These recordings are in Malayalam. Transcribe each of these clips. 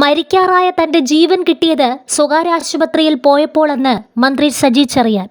മരിക്കാറായ തന്റെ ജീവൻ കിട്ടിയത് സ്വകാര്യ ആശുപത്രിയിൽ പോയപ്പോളെന്ന് മന്ത്രി സജി ചെറിയാൻ.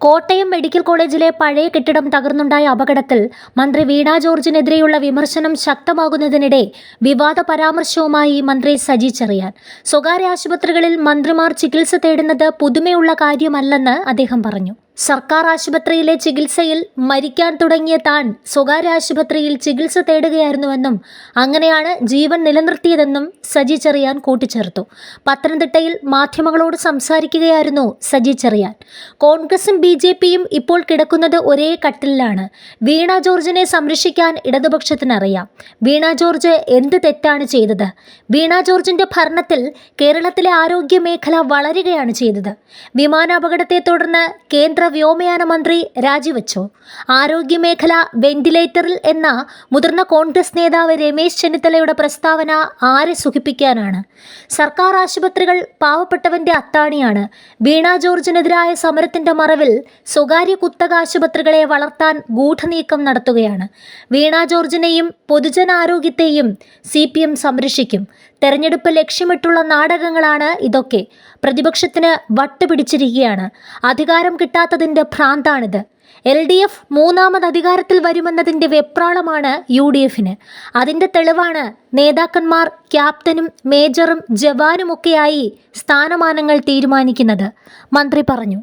കോട്ടയം മെഡിക്കൽ കോളേജിലെ പഴയ കെട്ടിടം തകർന്നുണ്ടായ അപകടത്തിൽ മന്ത്രി വീണ ജോർജിനെതിരെയുള്ള വിമർശനം ശക്തമാകുന്നതിനിടെ വിവാദ പരാമർശവുമായി മന്ത്രി സജി ചെറിയാൻ. സ്വകാര്യ ആശുപത്രികളിൽ മന്ത്രിമാർ ചികിത്സ തേടുന്നത് പുതുമയുള്ള കാര്യമല്ലെന്ന് അദ്ദേഹം പറഞ്ഞു. സർക്കാർ ആശുപത്രിയിലെ ചികിത്സയിൽ മരിക്കാൻ തുടങ്ങിയ താൻ സ്വകാര്യ ആശുപത്രിയിൽ ചികിത്സ തേടുകയായിരുന്നുവെന്നും അങ്ങനെയാണ് ജീവൻ നിലനിർത്തിയതെന്നും സജി ചെറിയാൻ കൂട്ടിച്ചേർത്തു. പത്തനംതിട്ടയിൽ മാധ്യമങ്ങളോട് സംസാരിക്കുകയായിരുന്നു സജി ചെറിയാൻ. കോൺഗ്രസും ബി ജെ പിയും ഇപ്പോൾ കിടക്കുന്നത് ഒരേ കട്ടിലാണ് വീണ ജോർജിനെ സംരക്ഷിക്കാൻ ഇടതുപക്ഷത്തിനറിയാം. വീണ ജോർജ് എന്ത് തെറ്റാണ് ചെയ്തത്? വീണ ജോർജിന്റെ ഭരണത്തിൽ കേരളത്തിലെ ആരോഗ്യ മേഖല വളരുകയാണ് ചെയ്തത്. വിമാനാപകടത്തെ തുടർന്ന് കേന്ദ്ര വ്യോമയാന മന്ത്രി രാജിവെച്ചു. ആരോഗ്യമേഖല വെന്റിലേറ്ററിൽ എന്ന മുതിർന്ന കോൺഗ്രസ് നേതാവ് രമേശ് ചെന്നിത്തലയുടെ പ്രസ്താവന ആരെ സുഖിപ്പിക്കാനാണ്? സർക്കാർ ആശുപത്രികൾ പാവപ്പെട്ടവന്റെ അത്താണിയാണ്. വീണ ജോർജിനെതിരായ സമരത്തിന്റെ മറവിൽ സ്വകാര്യ കുത്തക ആശുപത്രികളെ വളർത്താൻ ഗൂഢനീക്കം നടത്തുകയാണ്. വീണ ജോർജിനെയും പൊതുജനാരോഗ്യത്തെയും സി പി എം സംരക്ഷിക്കും. തെരഞ്ഞെടുപ്പ് ലക്ഷ്യമിട്ടുള്ള നാടകങ്ങളാണ് ഇതൊക്കെ. പ്രതിപക്ഷത്തിന് വട്ടുപിടിച്ചിരിക്കുകയാണ്. അധികാരം കിട്ടാത്തതിന്റെ ഭ്രാന്താണിത്. എൽ ഡി എഫ് മൂന്നാമത് അധികാരത്തിൽ വരുമെന്നതിന്റെ വെപ്രാളമാണ് യു ഡി എഫിന്. അതിന്റെ തെളിവാണ് നേതാക്കന്മാർ ക്യാപ്റ്റനും മേജറും ജവാനുമൊക്കെയായി സ്ഥാനമാനങ്ങൾ തീരുമാനിക്കുന്നത്. മന്ത്രി പറഞ്ഞു.